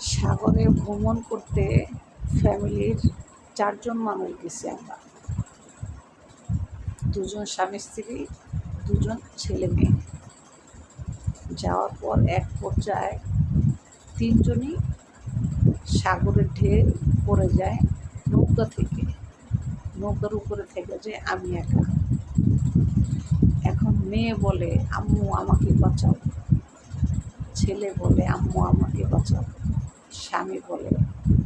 সাগরে ভ্রমণ করতে ফ্যামিলির চারজন মানুষ গেছি আমরা। দুজন স্বামী স্ত্রী, দুজন ছেলে মেয়ে। যাওয়ার পর এক পর্যায়ে তিনজনই সাগরের ঢেউ পড়ে যায় নৌকা থেকে। নৌকার উপরে থেকে যে আমি একা। এখন মেয়ে বলে, আম্মু, আমাকে বাঁচাও। ছেলে বলে, আম্মু আমাকে বাঁচাও। স্বামী বলে,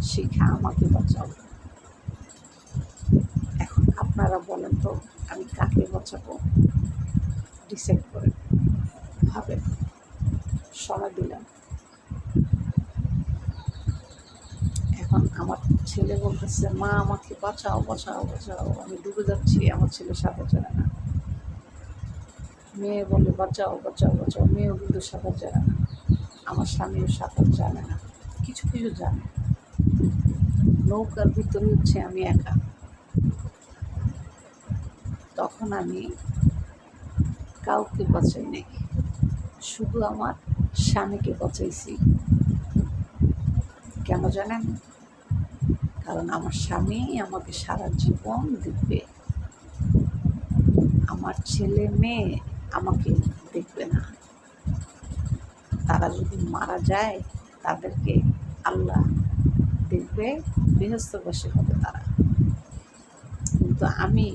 শিখা, আমাকে বাঁচাও। এখন আপনারা বলেন তো, আমি কাকে বাঁচাবো? ডিসাইড করে ভাবেন। সময় দিলাম। এখন আমার ছেলে বলতেছে, মা, আমাকে বাঁচাও বাঁচাও বাঁচাও। আমি ডুবে যাচ্ছি, আমার ছেলে সাঁতার জানে না। মেয়ে বলে, বাঁচাও বাঁচাও বাঁচাও। মেয়েও কিন্তু সাঁতার জানে না। আমার স্বামীও সাঁতার জানে না। কিছু কিছু জানে। নৌকার ভিতরে হচ্ছে আমি একা। তখন আমি কাউকে বাঁচাই নাই। শুধু আমার স্বামীকে বাঁচাইছি। কেন জানেন? কারণ আমার স্বামী আমাকে সারা জীবন দেখবে। আমার ছেলে মেয়ে আমাকে দেখবে না। তারা যদি মারা যায়, তাদেরকে আল্লাহ দেখবে বৃহস্পতিবাসী হবে তারা। কিন্তু আমি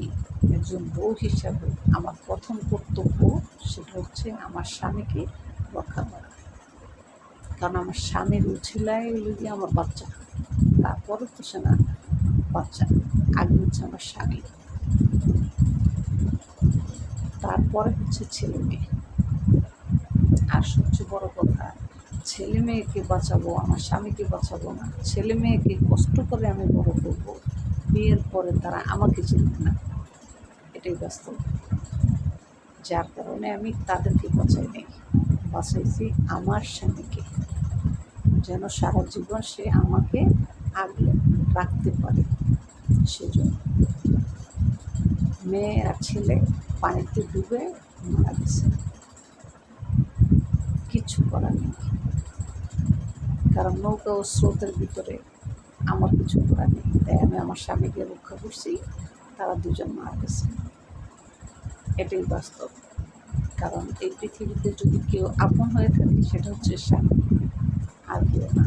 একজন বউ হিসাবে আমার প্রথম কর্তব্য সেটা হচ্ছে আমার স্বামীকে রক্ষা করা। কারণ আমার স্বামীর উছিলায় গিয়ে আমার বাচ্চা তারপরে তো সে না বাচ্চা, আগে হচ্ছে আমার স্বামী। তারপরে হচ্ছে ছেলে মেয়ে। সবচেয়ে বড় কথা, ছেলে মেয়েকে বাঁচাবো, আমার স্বামীকে বাঁচাবো না। ছেলে মেয়েকে কষ্ট করে আমি বড় করব, বিয়ের পরে তারা আমাকে চিনবে না। এটাই বাস্তব। যার কারণে আমি তাদেরকে বাঁচাই নেই, বাঁচাইছি আমার স্বামীকে, যেন সারা জীবন সে আমাকে আগলে রাখতে পারে সেজন্য। মেয়ে আর ছেলে পানিতে ডুবে মারা গেছে। কিচ্ছু করার নেই। কারণ নৌকা ও স্রোতের ভিতরে আমার কিছু করার নেই। তাই আমি আমার স্বামীকে রক্ষা করছি, তারা দুজন মারা গেছে। এটাই বাস্তব। কারণ এই পৃথিবীতে যদি কেউ আপন হয়ে থাকে, সেটা হচ্ছে স্বামী, আর কেউ না।